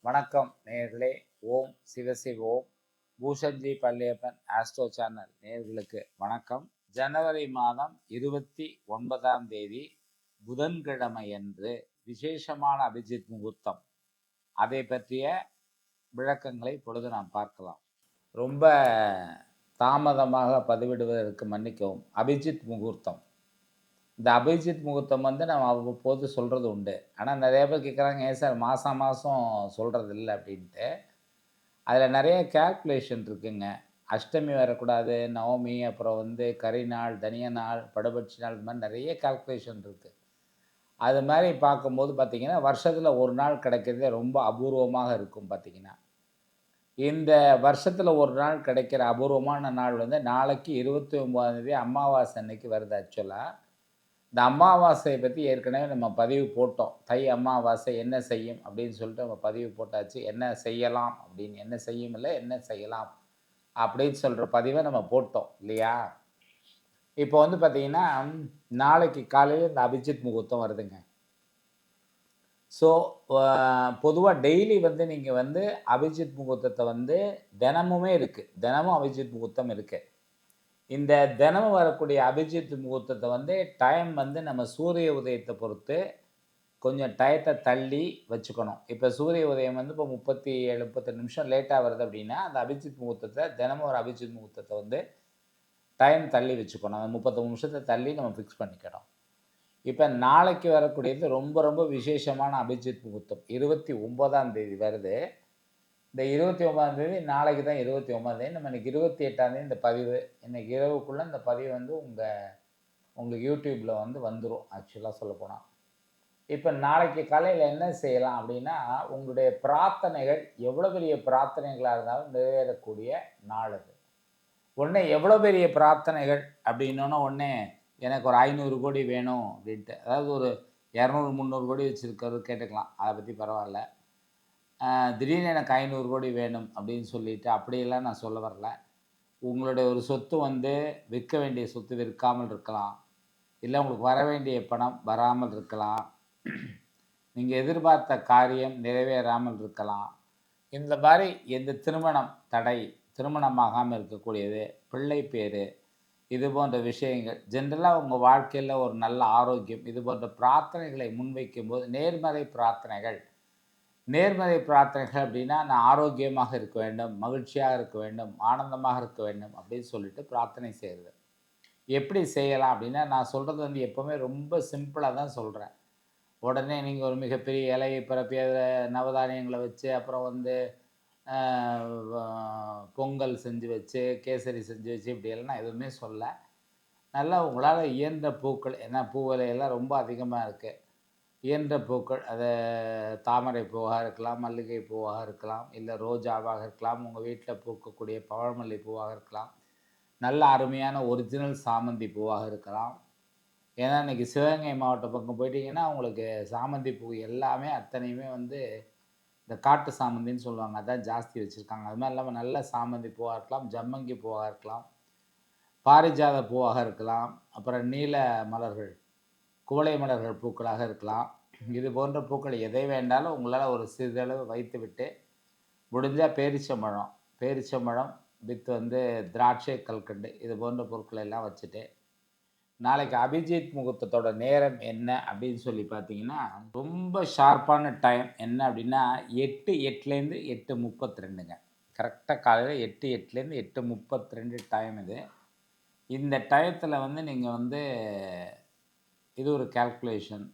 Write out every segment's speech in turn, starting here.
வணக்கம் நேர்களே. ஓம் சிவசிவ ஓம். பூஷன்ஜி பள்ளியப்பன் ஆஸ்ட்ரோ சேனல் நேர்களுக்கு வணக்கம். ஜனவரி மாதம் இருபத்தி ஒன்பதாம் தேதி புதன்கிழமை அன்று விசேஷமான அபிஜித் முகூர்த்தம். அதை பற்றிய விளக்கங்களை பொழுது நாம் பார்க்கலாம். ரொம்ப தாமதமாக பதிவிடுவதற்கு மன்னிக்கவும். அபிஜித் முகூர்த்தம். இந்த அபிஜித் முகூர்த்தம் வந்து நம்ம அவ்வப்போது சொல்கிறது உண்டு. ஆனால் நிறைய பேர் கேட்குறாங்க ஏன் சார் மாதம் மாதம் சொல்கிறது இல்லை அப்படின்ட்டு. அதில் நிறைய கேல்குலேஷன் இருக்குங்க. அஷ்டமி வரக்கூடாது நவமி அப்புறம் வந்து கரி நாள் தனிய நாள் படுபட்சி நாள் இது மாதிரி நிறைய கால்குலேஷன் இருக்குது அது மாதிரி பார்க்கும்போது பார்த்திங்கன்னா வருஷத்தில் ஒரு நாள் கிடைக்கிறதே ரொம்ப அபூர்வமாக இருக்கும் பார்த்திங்கன்னா. இந்த வருஷத்தில் ஒரு நாள் கிடைக்கிற அபூர்வமான நாள் வந்து நாளைக்கு இருபத்தி ஒம்பதாந்தேதி அமாவாசை அன்னைக்கு வருது ஆக்சுவலாக இந்த அமாவாசையை பற்றி ஏற்கனவே நம்ம பதிவு போட்டோம். தை அமாவாசை என்ன செய்யும் அப்படின்னு சொல்லிட்டு நம்ம பதிவு போட்டாச்சு. என்ன செய்யலாம் அப்படின்னு என்ன செய்யும் இல்லை என்ன செய்யலாம் அப்படின்னு சொல்கிற பதிவை நம்ம போட்டோம் இல்லையா? இப்போ வந்து பார்த்திங்கன்னா நாளைக்கு காலையில் இந்த அபிஜித் முகூர்த்தம் வருதுங்க. ஸோ பொதுவாக டெய்லி வந்து நீங்கள் வந்து அபிஜித் முகூர்த்தத்தை வந்து தினமுமே இருக்குது தினமும் அபிஜித் முகூர்த்தம் இருக்குது இந்த தினமும் வரக்கூடிய அபிஜித் முகூர்த்தத்தை வந்து டைம் வந்து நம்ம சூரிய உதயத்தை பொறுத்து கொஞ்சம் டயத்தை தள்ளி வச்சுக்கணும். இப்போ சூரிய உதயம் வந்து இப்போ முப்பத்தி ஏழு முப்பத்தெட்டு நிமிஷம் லேட்டாக வருது அப்படின்னா அந்த அபிஜித் முகூர்த்தத்தை தினமும் ஒரு அபிஜித் முகூர்த்தத்தை வந்து டைம் தள்ளி வச்சுக்கணும். அந்த முப்பத்தொம்பது நிமிஷத்தை தள்ளி நம்ம ஃபிக்ஸ் பண்ணிக்கணும். இப்போ நாளைக்கு வரக்கூடியது ரொம்ப ரொம்ப விசேஷமான அபிஜித் முகூர்த்தம். இருபத்தி ஒம்போதாம் தேதி வருது. இந்த இருபத்தி ஒன்பதாம் தேதி நாளைக்கு தான் இருபத்தி ஒன்பதாம் தேதி. நம்ம இன்றைக்கி இருபத்தி எட்டாம் தேதி இந்த பதிவு. இன்றைக்கி இரவுக்குள்ளே இந்த பதிவு வந்து உங்கள் உங்களுக்கு யூடியூப்பில் வந்து வந்துடும் ஆக்சுவலாக சொல்லப்போனால் இப்போ நாளைக்கு காலையில் என்ன செய்யலாம் அப்படின்னா உங்களுடைய பிரார்த்தனைகள் எவ்வளோ பெரிய பிரார்த்தனைகளாக இருந்தாலும் நிறைவேறக்கூடிய நாள் அது. உடனே எவ்வளோ பெரிய பிரார்த்தனைகள் அப்படின்னோன்னா உடனே எனக்கு ஒரு ஐநூறு கோடி வேணும் அப்படின்ட்டு. அதாவது ஒரு இரநூறு முந்நூறு கோடி வச்சுருக்கிறது கேட்டுக்கலாம். அதை பற்றி பரவாயில்ல. திடீர்னு எனக்கு ஐநூறு கோடி வேணும் அப்படின்னு சொல்லிட்டு அப்படியெல்லாம் நான் சொல்ல வரல. உங்களுடைய ஒரு சொத்து வந்து விற்க வேண்டிய சொத்து விற்காமல் இருக்கலாம். இல்லை உங்களுக்கு வர வேண்டிய பணம் வராமல் இருக்கலாம். நீங்கள் எதிர்பார்த்த காரியம் நிறைவேறாமல் இருக்கலாம். இந்த மாதிரி எந்த திருமணம் தடை திருமணமாகாமல் இருக்கக்கூடியது பிள்ளை பேர் இது போன்ற விஷயங்கள். ஜென்ரலாக உங்கள் வாழ்க்கையில் ஒரு நல்ல ஆரோக்கியம் இது போன்ற பிரார்த்தனைகளை முன்வைக்கும் போது நேர்மறை பிரார்த்தனைகள். நேர்மறை பிரார்த்தனைகள் அப்படின்னா நான் ஆரோக்கியமாக இருக்க வேண்டும் மகிழ்ச்சியாக இருக்க வேண்டும் ஆனந்தமாக இருக்க வேண்டும் அப்படின்னு சொல்லிட்டு பிரார்த்தனை செய்கிறது எப்படி செய்யலாம் அப்படின்னா நான் சொல்கிறது வந்து எப்போவுமே ரொம்ப சிம்பிளாக தான் சொல்கிறேன் உடனே நீங்கள் ஒரு மிகப்பெரிய இலையை பிறப்பி அதில் நவதானியங்களை வச்சு அப்புறம் வந்து பொங்கல் செஞ்சு வச்சு கேசரி செஞ்சு வச்சு இப்படியெல்லாம் நான் எதுவுமே சொல்ல. நல்லா உங்களால் இயன்ற பூக்கள் ஏன்னா பூ விலையெல்லாம் ரொம்ப அதிகமாக இருக்குது இயன்ற பூக்கள் அது தாமரை பூவாக இருக்கலாம் மல்லிகை பூவாக இருக்கலாம் இல்லை ரோஜாவாக இருக்கலாம் உங்கள் வீட்டில் பூக்கக்கூடிய பவழமல்லி பூவாக இருக்கலாம். நல்ல அருமையான ஒரிஜினல் சாமந்தி பூவாக இருக்கலாம். ஏன்னா இன்னைக்கு சிவகங்கை மாவட்ட பக்கம் போயிட்டீங்கன்னா உங்களுக்கு சாமந்தி பூ எல்லாமே அத்தனையுமே வந்து இந்த காட்டு சாமந்தின்னு சொல்லுவாங்க அதான் ஜாஸ்தி வச்சுருக்காங்க. அது மாதிரி இல்லாமல் நல்ல சாமந்தி பூவாக இருக்கலாம் ஜம்மங்கி பூவாக இருக்கலாம் பாரிஜாத பூவாக இருக்கலாம் அப்புறம் நீல மலர்கள் குவளை மலர்கள் பூக்களாக இருக்கலாம். இது போன்ற பூக்கள் எதை வேண்டாலும் உங்களால் ஒரு சிறிதளவு வைத்து விட்டு முடிஞ்சால் பேரிச்சம்பழம் பேரிச்சம்பழம் வித் வந்து திராட்சை கல்கண்டு இது போன்ற பொருட்களை எல்லாம் வச்சுட்டு நாளைக்கு அபிஜித் முகூர்த்தத்தோட நேரம் என்ன அப்படின்னு சொல்லி பார்த்தீங்கன்னா ரொம்ப ஷார்ப்பான டைம் என்ன அப்படின்னா எட்டு எட்டுலேருந்து எட்டு முப்பத்தி ரெண்டுங்க கரெக்டாக காலையில் எட்டு எட்டுலேருந்து எட்டு முப்பத்தி ரெண்டு டைம் இது. இந்த டயத்தில் வந்து நீங்கள் வந்து இது ஒரு கால்குலேஷன்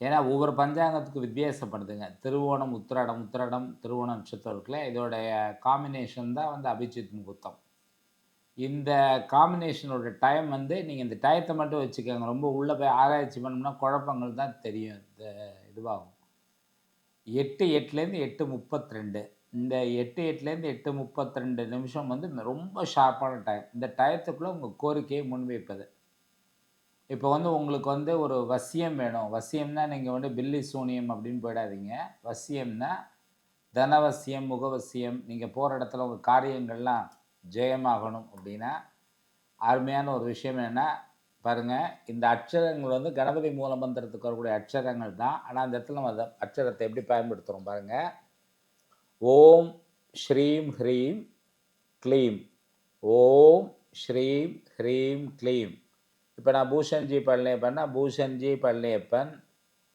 ஏன்னா ஒவ்வொரு பஞ்சாங்கத்துக்கு வித்தியாசப்படுதுங்க. திருவோணம் உத்திராடம் உத்திராடம் திருவோணம் நட்சத்திரம் இருக்குல்ல இதோடைய காம்பினேஷன் தான் வந்து அபிஜித் முகூர்த்தம். இந்த காம்பினேஷனோட டைம் வந்து நீங்கள் இந்த டயத்தை மட்டும் வச்சுக்கோங்க. ரொம்ப உள்ளே போய் ஆராய்ச்சி பண்ணோம்னா குழப்பங்கள் தான் தெரியும். இந்த இதுவாகும். எட்டு எட்டுலேருந்து எட்டு முப்பத்தி ரெண்டு இந்த எட்டு எட்டுலேருந்து எட்டு முப்பத்தி ரெண்டு நிமிஷம் வந்து ரொம்ப ஷார்ப்பான டைம் இந்த டயத்துக்குள்ளே உங்கள் கோரிக்கையை முன்வைப்பது. இப்போ வந்து உங்களுக்கு வந்து ஒரு வசியம் வேணும். வசியம்னா நீங்கள் வந்து பில்லி சூனியம் அப்படின்னு போயிடாதீங்க. வசியம்னா தனவசியம் முகவசியம் நீங்கள் போகிற இடத்துல உங்கள் காரியங்கள்லாம் ஜெயமாகணும் அப்படின்னா அருமையான ஒரு விஷயம் என்னென்னா பாருங்கள் இந்த அக்ஷரங்கள் வந்து கணபதி மூலம் மந்திரத்துக்கு வரக்கூடிய அக்ஷரங்கள் தான். ஆனால் அந்த இடத்துல நம்ம அந்த அக்ஷரத்தை எப்படி பயன்படுத்துகிறோம் பாருங்கள் ஓம் ஸ்ரீம் ஹ்ரீம் க்ளீம். ஓம் ஸ்ரீம் ஹ்ரீம் க்ளீம். இப்போ நான் பூஷன்ஜி பழனியப்பன்னா பூஷன்ஜி பழனியப்பன்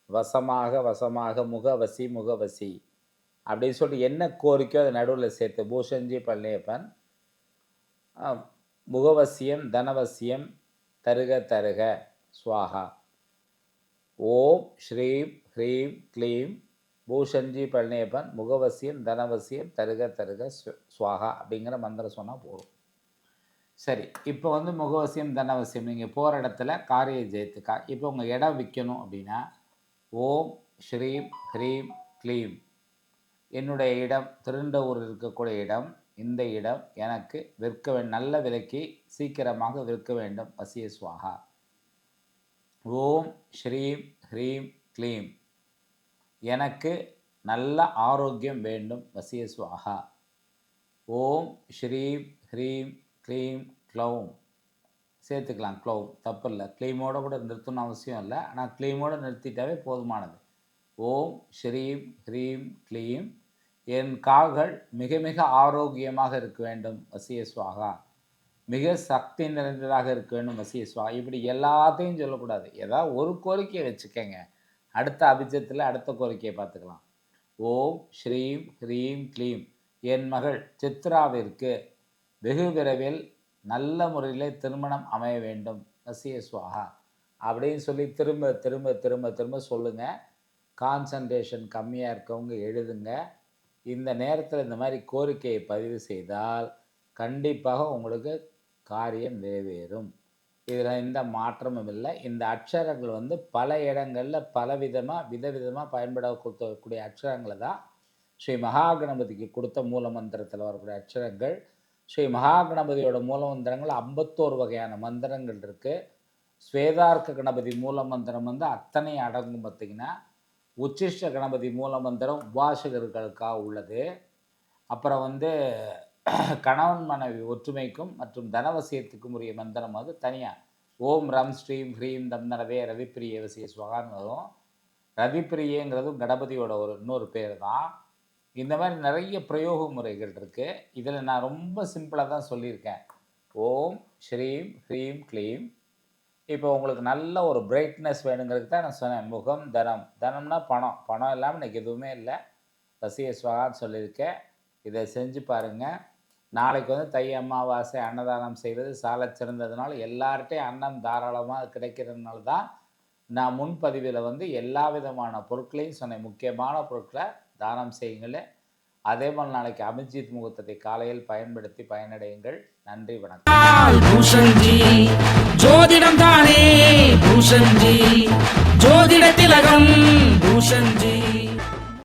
வசமாக வசமாக முகவசி முகவசி அப்படின்னு சொல்லிட்டு என்ன கோரிக்கையோ அதை நடுவில் சேர்த்து பூஷன்ஜி பழனியப்பன் முகவசியம் தனவசியம் தருக தருக ஸ்வாகா ஓம் ஸ்ரீம் ஹ்ரீம் க்ளீம் பூஷன்ஜி பழனியப்பன் முகவசியம் தனவசியம் தருக தருக ஸ்வ- அப்படிங்கிற மந்திரம் சொன்னால் போதும். சரி இப்போ வந்து முகவசியம் தனவசியம் நீங்கள் போகிற இடத்துல காரிய ஜெயத்துக்கா இப்போ உங்கள் இடம் விற்கணும் அப்படின்னா ஓம் ஸ்ரீம் ஹ்ரீம் க்ளீம். என்னுடைய இடம் திருண்டவூர் இருக்கக்கூடிய இடம் இந்த இடம் எனக்கு விற்க நல்ல விலைக்கு சீக்கிரமாக விற்க வேண்டும். வசிய சுவாகா. ஓம் ஸ்ரீம் ஹ்ரீம் க்ளீம். எனக்கு நல்ல ஆரோக்கியம் வேண்டும். வசிய சுவாகா. ஓம் ஸ்ரீம் ஹ்ரீம் க்ளீம் க்ளௌம். சேர்த்துக்கலாம். க்ளௌம். தப்பு இல்லை. க்ளீமோட கூட நிறுத்தணும் அவசியம் இல்லை. ஆனால் க்ளீமோடு நிறுத்திட்டாவே போதுமானது. ஓம் ஸ்ரீம் ஹ்ரீம் க்ளீம். என் கால்கள் மிக மிக ஆரோக்கியமாக இருக்க வேண்டும் வசிய சுவாகா மிக சக்தி நிறைந்ததாக இருக்க வேண்டும் வசிய சுவாகா இப்படி எல்லாத்தையும் சொல்லக்கூடாது. ஏதாவது ஒரு கோரிக்கையை வச்சுக்கோங்க. அடுத்த அபிஜத்தில் அடுத்த கோரிக்கையை பார்த்துக்கலாம். ஓம் ஸ்ரீம் ஹ்ரீம் க்ளீம். என் மகள் சித்ராவிற்கு வெகு விரைவில் நல்ல முறையில் திருமணம் அமைய வேண்டும் வசிய சுவாகா அப்படின்னு சொல்லி திரும்ப திரும்ப திரும்ப திரும்ப சொல்லுங்கள் கான்சன்ட்ரேஷன் கம்மியாக இருக்கவங்க எழுதுங்க. இந்த நேரத்தில் இந்த மாதிரி கோரிக்கையை பதிவு செய்தால் கண்டிப்பாக உங்களுக்கு காரியம் நிறைவேறும். இதில் எந்த மாற்றமும் இல்லை. இந்த அக்ஷரங்கள் வந்து பல இடங்களில் பல விதமாக விதவிதமாக பயன்படக்கூடிய அக்ஷரங்களை தான் ஸ்ரீ மகாகணபதிக்கு கொடுத்த மூல மந்திரத்தில் வரக்கூடிய அக்ஷரங்கள். ஸ்ரீ மகாகணபதியோட மூல மந்திரங்கள் ஐம்பத்தோரு வகையான மந்திரங்கள் இருக்குது ஸ்வேதார்க்க கணபதி மூல மந்திரம் வந்து அத்தனை அடங்கும் பார்த்திங்கன்னா உச்சிஷ்ட கணபதி மூல மந்திரம் உபாசகர்களுக்காக உள்ளது. அப்புறம் வந்து கணவன் மனைவி ஒற்றுமைக்கும் மற்றும் தனவசியத்துக்கும் உரிய மந்திரம் வந்து தனியாக ஓம் ரம் ஸ்ரீம் ஹ்ரீம் தம் தனவே ரவிப்பிரிய வசிய சுகான்னு வரும். ரவிப்பிரியங்கிறதும் கணபதியோட ஒரு இன்னொரு பேர் தான் இந்த மாதிரி நிறைய பிரயோக முறைகள் இருக்குது இதில் நான் ரொம்ப சிம்பிளாக தான் சொல்லியிருக்கேன். ஓம் ஸ்ரீம் ஹ்ரீம் க்ளீம். இப்போ உங்களுக்கு நல்ல ஒரு பிரைட்னஸ் வேணுங்கிறதுக்கு தான் நான் சொன்னேன். முகம் தனம். தனம்னா பணம். பணம் இல்லாமல் இன்றைக்கி எதுவுமே இல்லை. வசிய சுவாகான்னு சொல்லியிருக்கேன். இதை செஞ்சு பாருங்கள் நாளைக்கு வந்து தை அமாவாசை அன்னதானம் செய்கிறது சாலச் சிறந்ததுனால எல்லார்ட்டையும் அன்னம் தாராளமாக கிடைக்கிறதுனால தான் நான் முன்பதிவில் வந்து எல்லா விதமான பொருட்களையும் சொன்னேன். முக்கியமான பொருட்களை தானம் செய்யுங்களேன். அதே போல் நாளைக்கு அபிஜித் முகூர்த்தத்தை காலையில் பயன்படுத்தி பயனடையுங்கள். நன்றி வணக்கம். பூஷன்ஜி ஜோதிடம் தானே பூஷன்ஜி ஜோதிட திலகம் பூஷன்ஜி